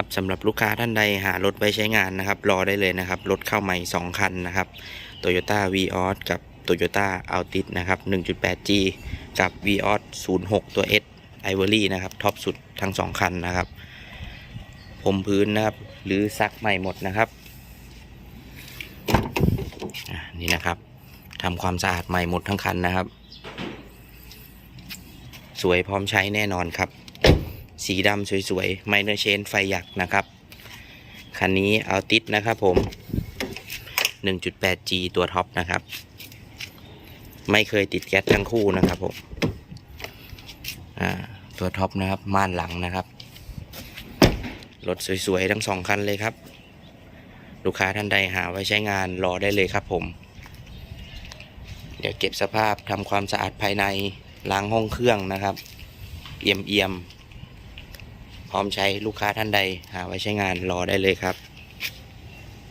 ครับสำหรับลูกค้าท่านใดหารถไว้ใช้งานนะครับ รอได้เลยนะครับ รถเข้าใหม่ 2 คันนะครับ Toyota v ีออกับ Toyota Altis นะครับ 1.8G กับ v ีออ06 ตัว S Ivory นะครับท็อปสุดทั้ง 2 คันนะครับผมพื้นนะครับ หรือซักใหม่หมดนะครับนี่นะครับทำความสะอาดใหม่หมดทั้งคันนะครับ สวยพร้อมใช้แน่นอนครับ สีดำสวยๆไมเนอร์เชนไฟหยักนะครับ คันนี้เอาติดนะครับผม 1.8G ตัวท็อปนะครับ ไม่เคยติดแก๊สทั้งคู่นะครับผมอ่าตัวท็อปนะครับม่านหลังนะครับรถสวยๆทั้งสองคันเลยครับ ลูกค้าท่านใดหาไว้ใช้งานรอได้เลยครับผม เดี๋ยวเก็บสภาพทำความสะอาดภายในล้างห้องเครื่องนะครับ เอี่ยมเอี่ยมๆ พร้อมใช้ลูกค้าท่านใด หาไว้ใช้งานรอได้เลยครับ